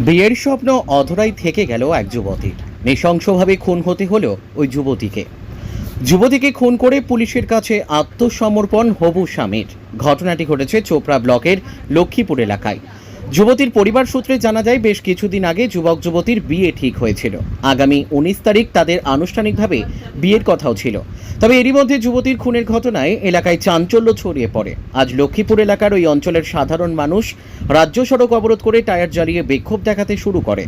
বিয়ের স্বপ্ন অধরাই থেকে গেল এক যুবতীর নৃশংসভাবে খুন হতে হলো ওই যুবতীকে। যুবতীকে খুন করে পুলিশের কাছে আত্মসমর্পণ হবু স্বামীর। ঘটনাটি ঘটেছে চোপড়া ব্লকের লক্ষ্মীপুর এলাকায়। যুবতীর পরিবার সূত্রে জানা যায়, বেশ কিছুদিন আগে যুবক যুবতীর বিয়ে ঠিক হয়েছিল। আগামী উনিশ তারিখ তাদের আনুষ্ঠানিকভাবে বিয়ের কথাও ছিল। তবে এরই মধ্যে যুবতীর খুনের ঘটনায় এলাকায় চাঞ্চল্য ছড়িয়ে পড়ে। আজ লক্ষ্মীপুর এলাকার ওই অঞ্চলের সাধারণ মানুষ রাজ্য সড়ক অবরোধ করে টায়ার জ্বালিয়ে বিক্ষোভ দেখাতে শুরু করে।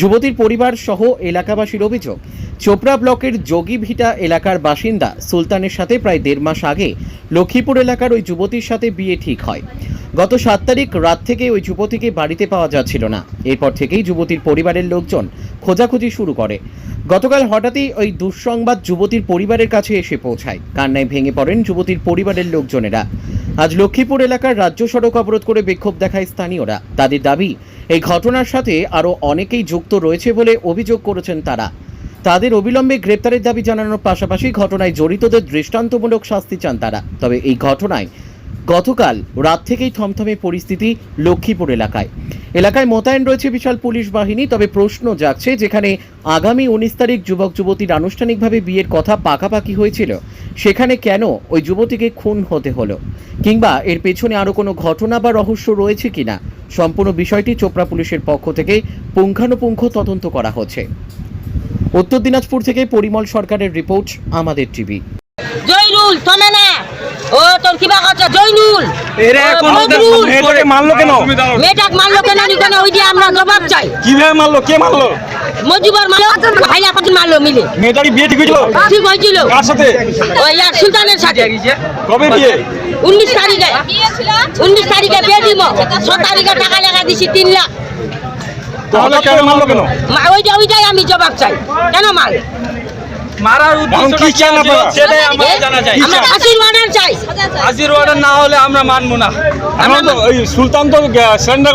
যুবতীর পরিবার সহ এলাকাবাসীর অভিযোগ, চোপড়া ব্লকের যোগীভিটা এলাকার বাসিন্দা সুলতানের সাথে প্রায় দেড় মাস আগে লক্ষ্মীপুর এলাকার ওই যুবতীর সাথে বিয়ে ঠিক হয়। গত সাত তারিখ রাত থেকে ওই যুবতীকে বাড়িতে পাওয়া যাচ্ছিল না। এরপর থেকেই যুবতীর পরিবারের লোকজন খোঁজাখুঁজি শুরু করে। গতকাল হঠাৎই ওই দুঃসংবাদ যুবতীর পরিবারের কাছে এসে পৌঁছায়। কান্নায় ভেঙে পড়েন যুবতীর পরিবারের লোকজনেরা। আজ লক্ষ্মীপুর এলাকার রাজ্য সড়ক অবরোধ করে বিক্ষোভ দেখায় স্থানীয়রা। তাদের দাবি, এই ঘটনার সাথে আরও অনেকেই যুক্ত রয়েছে বলে অভিযোগ করেছেন তারা। তাদের অবিলম্বে গ্রেপ্তারের দাবি জানানোর পাশাপাশি ঘটনায় জড়িতদের দৃষ্টান্তমূলক শাস্তি চান তারা। তবে এই ঘটনায় গতকাল রাত থেকেই থমথমে পরিস্থিতি লক্ষ্মীপুর এলাকায়। এলাকায় মোতায়েন রয়েছে বিশাল পুলিশ বাহিনী, তবে প্রশ্ন জাগছে যেখানে আগামী উনিশ তারিখ যুবক যুবতীর আনুষ্ঠানিকভাবে বিয়ের কথা পাকাপাকি হয়েছিল, সেখানে কেন ওই যুবতীকে খুন হতে হলো? কিংবা এর পেছনে আরও কোনো ঘটনা বা রহস্য রয়েছে কিনা? সম্পূর্ণ বিষয়টি চোপড়া পুলিশের পক্ষ থেকে পুঙ্খানুপুঙ্খ তদন্ত করা হচ্ছে। উত্তর দিনাজপুর থেকে পরিমল সরকারের রিপোর্ট, আমাদের টিভি। না ও তোর কিবা কথা? জয়নুল! এরা এখন মেয়েটাকে মারলো কেন? মেয়েটাক মারলো কেন? কেন? ওই দিয়ে আমরা জবাব চাই। কীভাবে মারলো? কে মারলো? মজিবর মারলো হাইলা কত মারলো মিলে। মেয়েটার কি বিয়ে ঠিক হয়েছিল? ঠিক হয়েছিল। কার সাথে? ওই আর সুলতানের সাথে। কবে বিয়ে? উনিশ তারিখে। উনিশ তারিখে বিয়ে দিব। ছ তারিখে টাকা লেখা দিছি তিন লাখ। তাহলে কেন মারলো কেন? মা- ওইটা ওইটাই আমি জবাব চাই। কেন মার মারার এখন কি চান আপনারা? সেটাই আমাদের জানা চাই আমরা ফাঁসির মার্ডার চাই। হাজির অর্ডার না হলে আমরা মানবো না। আমরা তো ওই সুলতান তো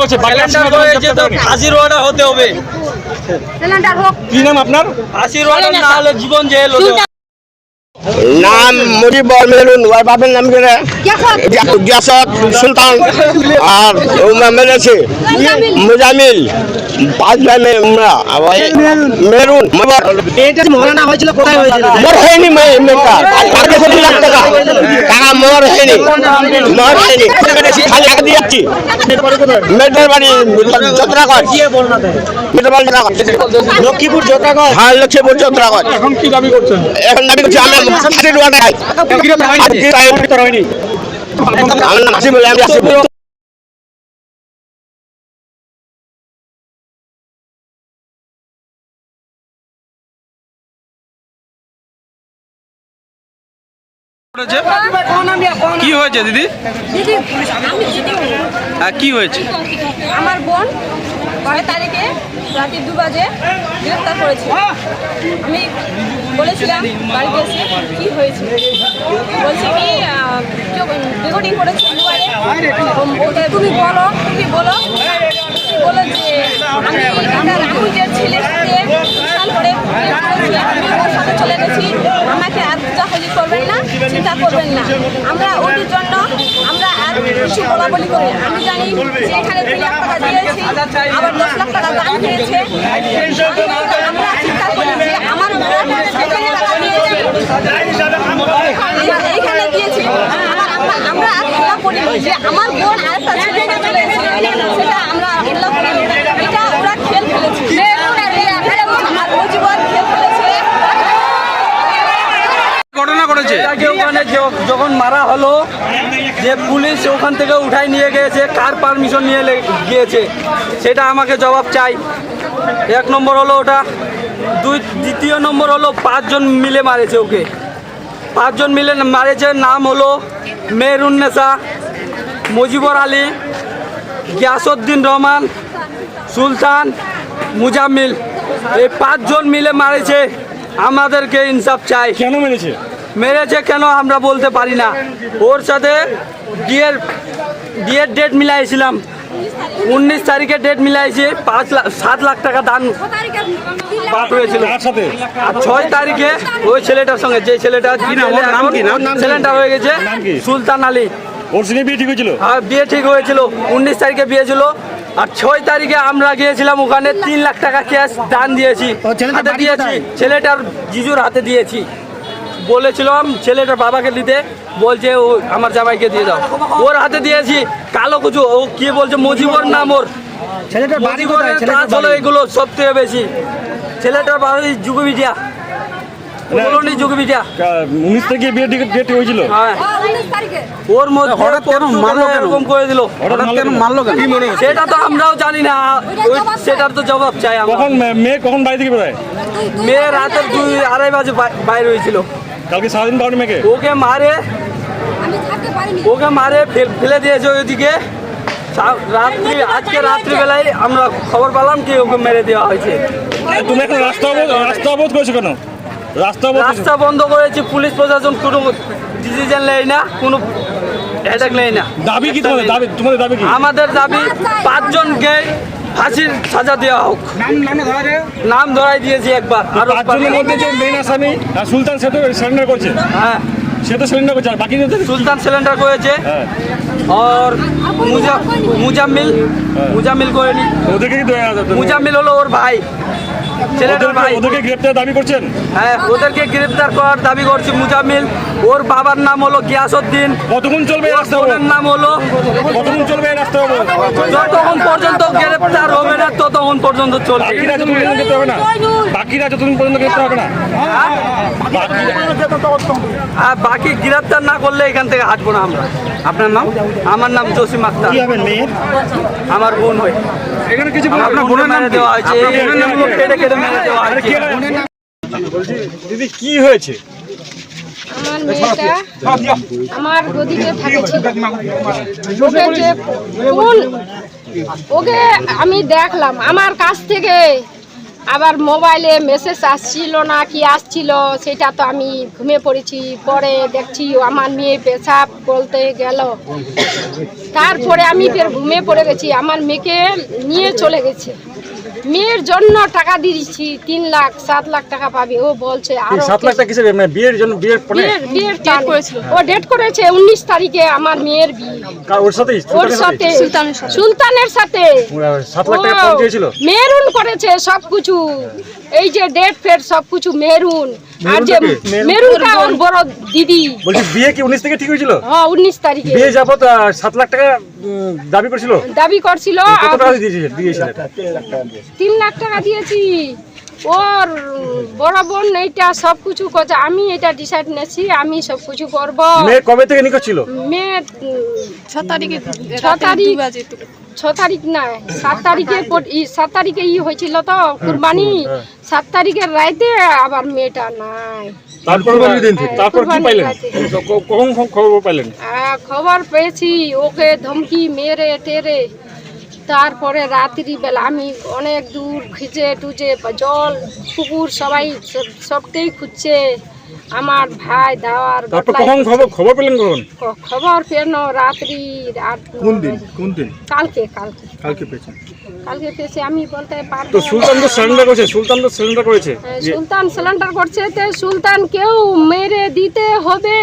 করছে বাকি হতে হবে। কি নাম আপনার? না হলে জীবন জেল হতে হবে। সুলতান নাম মুজিবর মেরুন ওর বাপের নাম কি রে? গিয়াসত। সুলতান। আর মেরেছে মুজামিল। পাঁচ ভাই মে- আমরা আবার মেরুন। মোর হয়নি মে- মেয়েটা। তার কাছে দু লাখ টাকা। টাকা মোর হয়নি। মোর হয়নি। খালি দিয়ে যাচ্ছি। মেয়েটার বাড়ি চত্রাগড় লক্ষ্মীপুর চত্রাগড় হ্যাঁ লক্ষ্মীপুর চত্রাগড় এখন কি দাবি করছেন? এখন দাবি করছি আমরা আমি? কি হয়েছে দিদি হ্যাঁ কি হয়েছে আমার বোন বারো তারিখে রাতে দু বাজে গ্রেফতার করেছি। আমি বলেছিলাম বাড়িতে এসে কী হয়েছে। বলছি কি রেকর্ডিং করেছি তুমি বলো তুমি বলো। বলো যে আমি আমার রাহুলের ছেলের সাথে বিশাল করে আমি ওর সাথে চলে গেছি, আমাকে আর খুঁজাখুঁজি করবেন না, চিন্তা করবেন না। আমরা ওদের জন্য, আমরা আর কিছু বলা বলি করি আমি জানি যে এখানে দুই লাখ টাকা দিয়েছি, আবার দশ লাখ টাকা দান দিয়েছে আমরা চিন্তা করি যে আমার বোন যেখানে টাকা দিয়েছে এইখানে দিয়েছি আমার আমরা আমরা আর খেলা করি না যে আমার বোন আর একটা ছেলে চলে এসেছে সেটা আমরা উল্লেখ করি না। এটা ওরা খেল খেলেছে আর ও জীবন খেল খেলেছে ঘটনা করেছে তাকে ওখানে যে- যখন মারা হলো, যে পুলিশ ওখান থেকে উঠাই নিয়ে গিয়েছে, কার পারমিশন নিয়ে গিয়েছে, সেটা আমাকে জবাব চাই। এক নম্বর হলো ওটা, দুই, দ্বিতীয় নম্বর হলো পাঁচজন মিলে মারেছে ওকে। পাঁচজন মিলে মারেছে, নাম হলো মেহরুন্নেসা মুজিবর আলী, গিয়াসউদ্দিন রহমান, সুলতান, মুজাম্মিল। এই পাঁচজন মিলে মারেছে, আমাদেরকে ইনসাফ চাই। কেন মেরেছে? মেরেছে কেন আমরা বলতে পারি না। ওর সাথে বিয়ের বিয়ের ডেট মিলাইছিলাম। উনিশ তারিখে ডেট মিলাইছি পাঁচ লাখ সাত লাখ টাকা দান পাঠ হয়েছিল। আর ছয় তারিখে ওই ছেলেটার সঙ্গে যে ছেলেটা ছেলেটা হয়ে গেছে সুলতান আলী। ওর সঙ্গে বিয়ে ঠিক হয়েছিল? আর বিয়ে ঠিক হয়েছিল। উনিশ তারিখে বিয়ে ছিল। আর ছয় তারিখে আমরা গিয়েছিলাম ওখানে তিন লাখ টাকা ক্যাশ দান দিয়েছি। হাতে দিয়েছি। ছেলেটার জিজুর হাতে দিয়েছি। বলেছিলাম ছেলেটার বাবাকে দিতে বলছে ও আমার জামাইকে দিয়ে দাও। ওর হাতে দিয়েছি কালো কুচু ও কি বলছে মজিবর নাম ওর। ছেলেটার বাড়ি কোথায়? মজিবরের ছেলেটার হলো এগুলো সব থেকে বেশি। ছেলেটার বাড়ি কলোনি উনিশ থেকে বিয়ে ডেট হয়েছিল? হ্যাঁ। ওর মধ্যে হঠাৎ কেন? মারলো কেন? এরকম করে দিল। হঠাৎ কেন মারলো কেন? কি মনে সেটা তো আমরাও জানি না। ওই সেটার তো জবাব চাই আমরা। কখন মেয়ে কখন বাড়ি থেকে বেরোয় মেয়ে দুই আড়াই বাজে বাই- বাইরে হয়েছিল। কালকে সারাদিন পাওনি মেয়েকে ওকে মারে। ওকে মারে ফেল- ফেলে দিয়েছে ওইদিকে। রাত্রি আজকে রাত্রিবেলায় আমরা খবর পেলাম কি ওকে মেরে দেওয়া হয়েছে। তুমি এখন রাস্তা রাস্তা অবরোধ করেছ কেন? রাস্তা রাস্তা বন্ধ করেছি পুলিশ প্রশাসন কোনো ডিসিশন নেয় না কোনো অ্যাটাক নেয় না। দাবি কি তোমাদের? দাবি তোমাদের দাবি কি? আমাদের দাবি পাঁচজনকে ফাঁসির সাজা দেওয়া হোক। নাম ধরাই দিয়েছি একবার। আর পাঁচজনের মধ্যে যে মেন আসামি সুলতান সে তো সারেন্ডার করছে। হ্যাঁ। সে তো করছে আর বাকি সুলতান সিলিন্ডার করেছে। হ্যাঁ। আর মুজা মুজাম্মিল মুজাম্মিল করেনি। ওদেরকে কি মুজাম্মিল হলো ওর ভাই। ছেলেটার ভাই। ওদেরকে- গ্রেপ্তার দাবি করছেন? হ্যাঁ ওদেরকে গ্রেপ্তার করার দাবি করছি মুজাম্মিল। ওর বাবার নাম হলো গিয়াসউদ্দিন। কতক্ষণ চলবে এই ওর নাম হলো কতক্ষণ চলবে এই রাস্তা? যতক্ষণ পর্যন্ত গ্রেপ্তার হবে না ততক্ষণ পর্যন্ত চলবে। বাকিরা যতক্ষণ পর্যন্ত গ্রেপ্তার হবে না? বাকিরা যতক্ষণ পর্যন্ত গ্রেপ্তার হবে না? আর বাকি গ্রেপ্তার না করলে এখান থেকে হাঁটবো না আমরা। আপনার নাম? আমার নাম জসিম আক্তার আমার বোন হয়। এখানে কিছু আমার বোনের মেরে দেওয়া হয়েছে। কেটে মেরে দেওয়া হয়েছে বলছি দিদি কি হয়েছে? আমার মেয়েটা আমার গদিতে ওকে কোন ওকে আমি দেখলাম। আমার কাছ থেকে আবার মোবাইলে মেসেজ আসছিল না কি আসছিল সেটা তো আমি ঘুমিয়ে পড়েছি। পরে দেখছি আমার মেয়ে পেশাব বলতে গেল। তারপরে আমি ফের ঘুমিয়ে পড়ে গেছি। আমার মেয়েকে নিয়ে চলে গেছে। মেয়ের জন্য টাকা দিয়েছি তিন লাখ সাত লাখ টাকা পাবে। ও বলছে আরও সাত লাখ টাকা কিসের? মানে বিয়ের জন্য বিয়ের পরে? বিয়ের বিয়ের ডেট করেছিল। ও ডেট করেছে উনিশ তারিখে আমার মেয়ের বিয়ে। ওর সাথে ওর সাথে। সুলতানের সাথে। সাত লাখ টাকা ও মেরুন করেছে সব কিছু এই যে ডেট ফেট সবকিছু মেরুন। আর যে মেরুনটা কে? ওর বড় দিদি। বলছি বিয়ে কি উনিশ থেকে ঠিক হয়েছিল? হ্যাঁ উনিশ তারিখে। বিয়ে যাবত আহ, সাত লাখ টাকা দাবি করেছিল? দাবি করছিল কত টাকা দিয়েছিল দিয়েছিল তিন লাখ টাকা দিয়েছি। ওর বড় বোন এইটা সব কিছু করছে। আমি এটা ডিসাইড নেছি আমি সব কিছু করব। মেয়ে কবে থেকে নিখোঁজ ছিল? মেয়ে ছ তারিখে ছ তারিখ ছ তারিখ না সাত তারিখে সাত তারিখে ই হয়েছিল তো কুরবানি। সাত তারিখের রাইতে আবার মেয়েটা নাই। খবর পেয়েছি ওকে ধমকি মেরে টেরে। তারপরে রাত্রি বেলা আমি অনেক দূর খিচে টুচে জল পুকুর সবাই সব- সবটাই খুঁজছে। আমার ভাই দাওয়ার কখন খবর খবর পেলেন কখন খবর পেন রাত্রি আট কোন দিন? কোন দিন? কালকে কালকে। কালকে পেয়েছেন? কালকে পেয়েছি আমি বলতে পারব তো সুলতান তো সারেন্ডার করেছে সুলতান তো সারেন্ডার করেছে। হ্যাঁ, সুলতান সিলিন্ডার করছে তো সুলতান কেউ মেরে দিতে হবে।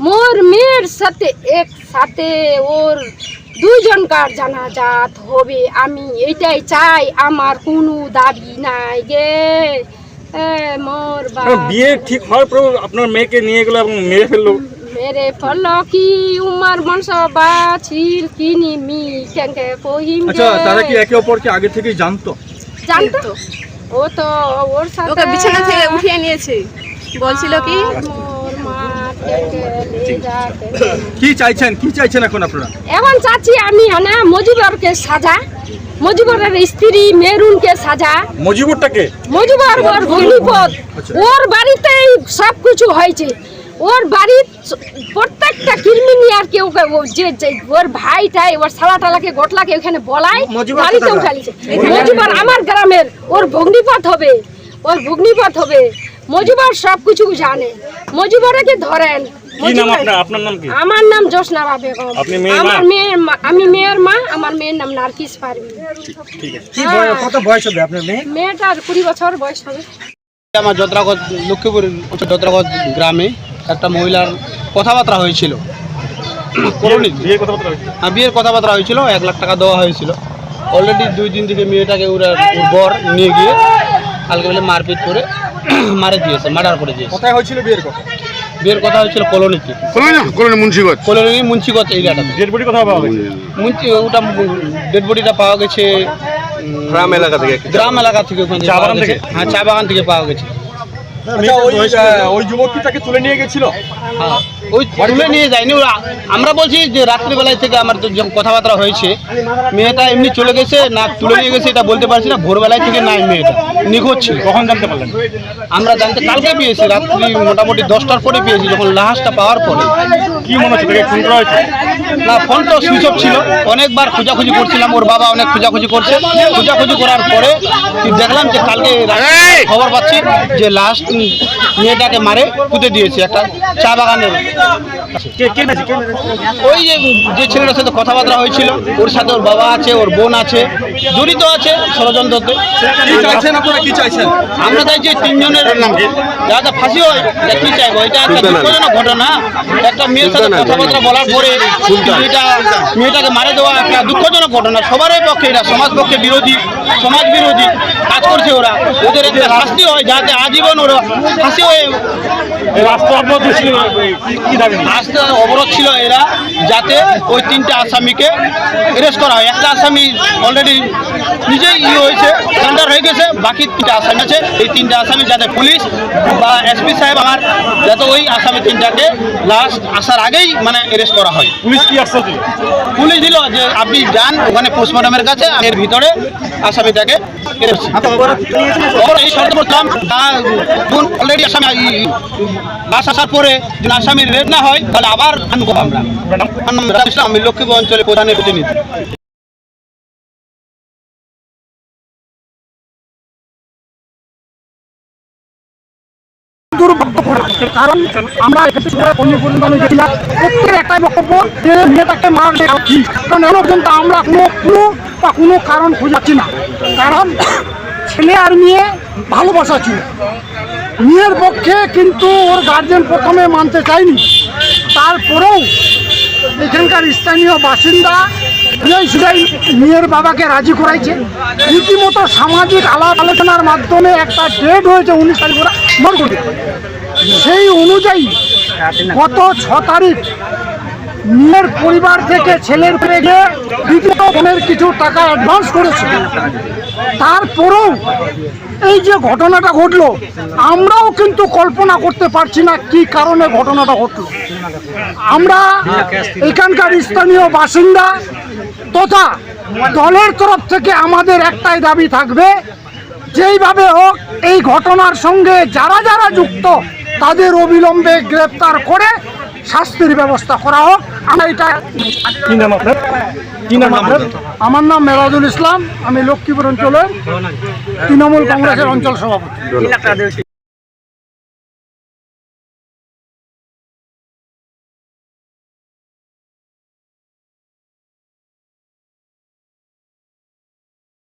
মোর মেয়ের সাথে এক সাথে ওর দুইজনকার জানাজাত হবে আমি এটাই চাই আমার কোনো দাবি নাই গে। এ, মোর বিয়ে ঠিক হওয়ার পর আপনার মেয়েকে নিয়ে গেলো এবং মেরে ফেলল। মেরে ফল কি? উমার বংশ বাছিল কিনি মি কেঙ্কে কহিম আচ্ছা তারা কি একে অপরকে আগে থেকেই জানতো? জানতো? ও তো ওর সাথে বিছানা থেকে উঠিয়ে নিয়েছে। বলছিল কি মোর মা কেঙ্কে নিয়ে যাতে। কি চাইছেন? কি চাইছেন এখন আপনারা? এখন চাচ্ছি আমি না মজুবরকে সাজা। মজুবরের স্ত্রী মেরুনকে সাজা। মজিবুরটাকে? মজুবর ওর ভগ্নিপদ ওর বাড়িতেই সব কিছু হয়েছে। ওর বাড়ির প্রত্যেকটা ক্রিমিনিয়ার কেউ কেউ যে যে ওর ভাইটাই ওর সালা টালাকে গোটলাকে ওখানে বলাই বাড়িতে উঠালিছে। মজুবর আমার গ্রামের ওর ভগ্নিপথ হবে। ওর ভগ্নিপথ হবে। মজুবর সব কিছু জানে। মজুবরকে ধরেন। কি নাম আপনার? আপনার নাম কি? আমার নাম জোসনারা বেগম। আপনি মেয়ের মা? আমার মেয়ের মা আমি মেয়ের মা আমার মেয়ের নাম কি বয়- কত বয়স হবে আপনার মেয়ে? মেয়েটার কুড়ি বছর বয়স হবে। আমার যত্রাগত লক্ষ্মীপুর যত্রাগত গ্রামে একটা মহিলার কথাবার্তা হয়েছিল। আর বিয়ের কথাবার্তা হয়েছিল? এক লাখ টাকা দেওয়া হয়েছিল। অলরেডি দুই দিন থেকে মেয়েটাকে ওরা বর নিয়ে গিয়ে কালকে বলে মারপিট করে মারে দিয়েছে মার্ডার করে দিয়েছে। কোথায় হয়েছিল বিয়ের কথা? বিয়ের কথা হয়েছিল কলোনিতে কলোনি মুন্সিগঞ্জ। কলোনি মুন্সিগঞ্জ এরিয়াটাতে ডেড বডি কোথায় পাওয়া গেছে? মুন্সি ওটা ডেড বডিটা পাওয়া গেছে গ্রাম এলাকা থেকে গ্রাম এলাকা থেকে ওখানে চা বাগান থেকে? হ্যাঁ চা বাগান থেকে পাওয়া গেছে। ওই যুবক কি তাকে তুলে নিয়ে গেছিল? হ্যাঁ ওই তুলে নিয়ে যায়নি ওরা আমরা বলছি যে রাত্রিবেলায় থেকে আমার কথাবার্তা হয়েছে মেয়েটা এমনি চলে গেছে না তুলে নিয়ে গেছে এটা বলতে পারছি না ভোরবেলায় থেকে নাই মেয়েটা। নিখোঁজ ছিল। কখন জানতে পারলেন? আমরা জানতে কালকে পেয়েছি রাত্রি মোটামুটি দশটার পরে পেয়েছি যখন লাহাসটা পাওয়ার পরে। কি মনে হচ্ছে তাকে করা হয়েছে? না ফোন তো সুইচ অফ ছিল। অনেকবার খোঁজাখুঁজি করছিলাম ওর বাবা অনেক খোঁজাখুঁজি করছে। খোঁজাখুঁজি করার পরে দেখলাম যে কালকে খবর পাচ্ছি যে লাস্ট মেয়েটাকে মারে পুঁতে দিয়েছে একটা চা বাগানের। ওই যে যে ছেলেটার সাথে কথাবার্তা হয়েছিল ওর সাথে ওর বাবা আছে ওর বোন আছে জড়িত আছে ষড়যন্ত্রতে। কি চাইছেন আপনারা কি চাইছেন? আমরা চাইছি তিনজনের যাতে ফাঁসি হয় কি চাইব? এটা একটা দুঃখজনক ঘটনা। একটা মেয়ের সাথে কথাবার্তা বলার পরে এটা মেয়েটাকে মারে দেওয়া একটা দুঃখজনক ঘটনা। সবারই পক্ষে এটা সমাজ পক্ষে বিরোধী সমাজ বিরোধী কাজ করছে ওরা। ওদের একটা শাস্তি হয় যাতে আজীবন ওরা ফাঁসি হয়ে এই রাস্তা অবরোধ ছিল অবরোধ ছিল এরা যাতে ওই তিনটে আসামিকে অ্যারেস্ট করা হয়। একটা আসামি অলরেডি নিজেই ই হয়েছে সান্ডার হয়ে গেছে বাকি তিনটা আসামি আছে। এই তিনটা আসামি যাতে পুলিশ বা এসপি সাহেব আমার যাতে ওই আসামি তিনটাকে লাস্ট আসার আগেই মানে অ্যারেস্ট করা হয়। পুলিশ কি আসছে পুলিশ দিল যে আপনি যান ওখানে পোস্টমর্টমের কাছে এর ভিতরে আসামিটাকে arrest ওরা এই শর্ত করতাম অলরেডি আসামি বাস আসার পরে যদি আসামির না হয় তাহলে আবার আনব আমরা আমি লক্ষ্মীপুর অঞ্চলে প্রধানের প্রতিনিধি কারণ আমরা এক্ষেত্রে সবাই কর্মী পর্যন্ত আমি গেছিলাম প্রত্যেকের একটাই বক্তব্য যে মারা কারণ এখনও পর্যন্ত আমরা কোনো কোনো বা কোনো কারণ খুঁজাচ্ছি না কারণ ছেলে আর মেয়ে ভালোবাসা ছিল মেয়ের পক্ষে কিন্তু ওর গার্জেন প্রথমে মানতে চায়নি। তারপরেও এখানকার স্থানীয় বাসিন্দা মেয়ের বাবাকে রাজি করাইছে। রীতিমতো সামাজিক আলাপ আলোচনার মাধ্যমে একটা ডেট হয়েছে উনিশ তারিখ ওরা সেই অনুযায়ী গত ছ তারিখ মেয়ের পরিবার থেকে ছেলের পেয়ে দ্বিতীয় কিছু টাকা অ্যাডভান্স করেছে। তারপরেও এই যে ঘটনাটা ঘটলো, আমরাও কিন্তু কল্পনা করতে পারছি না কি কারণে ঘটনাটা ঘটলো। আমরা এখানকার স্থানীয় বাসিন্দা তথা দলের তরফ থেকে আমাদের একটাই দাবি থাকবে, যেইভাবে হোক এই ঘটনার সঙ্গে যারা যারা যুক্ত, তাদের অবিলম্বে গ্রেপ্তার করে শাস্তির ব্যবস্থা করা হোক আমি এটা কি নাম আপনার? কি নাম আপনার? আমার নাম মেরাজুল ইসলাম আমি লক্ষ্মীপুর অঞ্চলের তৃণমূল কংগ্রেসের অঞ্চল সভাপতি।